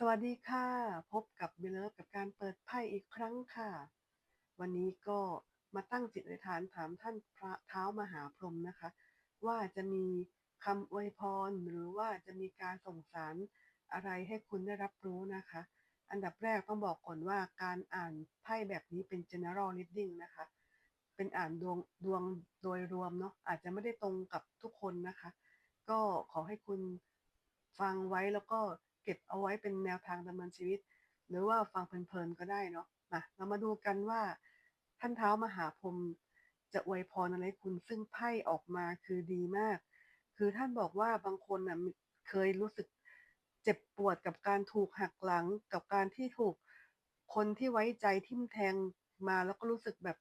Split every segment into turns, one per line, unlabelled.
สวัสดีค่ะ พบกับเบลเลิฟกับการเปิดไพ่อีกครั้งค่ะ วันนี้ก็มาตั้งจิตอธิษฐานถามท่านพระเท้ามหาพรหมนะคะ ว่าจะมีคำอวยพรหรือว่าจะมีการส่งสารอะไรให้คุณได้รับรู้นะคะ อันดับแรกต้องบอกก่อนว่าการอ่านไพ่แบบนี้เป็น general reading นะคะ เป็นอ่านดวงดวงโดยรวมเนาะอาจจะไม่ได้ตรงกับทุกคนนะคะ ก็ขอให้คุณฟังไว้แล้วก็ เก็บเอาไว้เป็นแนวทางดำเนินชีวิต หรือว่าฟังเพลินๆก็ได้เนาะมาเรามาดูกันว่า ท่านเท้ามหาพรหมจะอวยพรอะไรคุณซึ่งไพ่ออกมาคือดีมาก คือท่านบอกว่าบางคนน่ะเคยรู้สึกเจ็บปวดกับการถูกหักหลังกับการที่ถูกคนที่ไว้ใจทิ่มแทงมาแล้วก็รู้สึกแบบ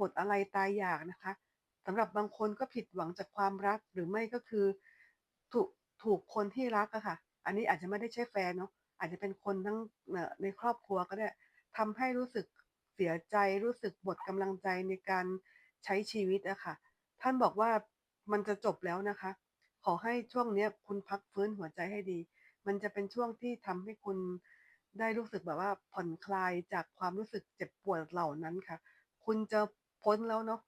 บทอะไรตายอยากนะคะสำหรับบางคนก็ผิดหวังจากความรักหรือไม่ก็คือ ถูกถูกคนที่รักอะค่ะ อันนี้อาจจะไม่ได้ใช่แฟนเนาะอาจจะเป็นคนทั้งในครอบครัวก็ได้ทำให้รู้สึกเสียใจรู้สึกหมดกำลังใจในการใช้ชีวิตอะค่ะ ท่านบอกว่ามันจะจบแล้วนะคะ ขอให้ช่วงเนี้ยคุณพักฟื้นหัวใจให้ดี มันจะเป็นช่วงที่ทำให้คุณได้รู้สึกแบบว่าผ่อนคลายจากความรู้สึกเจ็บปวดเหล่านั้นค่ะ คุณจะพ้นแล้วเนาะ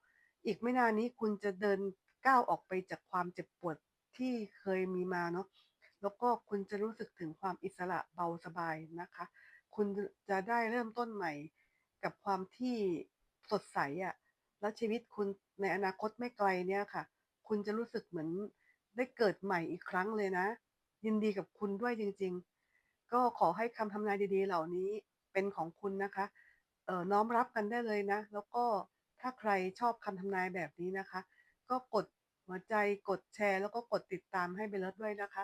อีกไม่นานนี้คุณจะเดินก้าวออกไปจากความเจ็บปวดที่เคยมีมาเนาะ แล้วก็คุณจะรู้สึกถึงความอิสระเบาสบายนะคะ คุณจะได้เริ่มต้นใหม่กับความที่สดใสอะ่ะแล้วชีวิตคุณในอนาคตไม่ไกลเนี่ยค่ะ คุณจะรู้สึกเหมือนได้เกิดใหม่อีกครั้งเลยนะ ยินดีกับคุณด้วยจริง ๆ ก็ขอให้คำทำนายดีๆ เหล่านี้เป็นของคุณนะคะเอ่อน้อมรับกันได้เลยนะ แล้วก็ถ้าใครชอบคำทำนายแบบนี้นะคะ ก็กดหัวใจกดแชร์ แล้วก็กดติดตามให้เบลเลอร์ด้วยนะคะ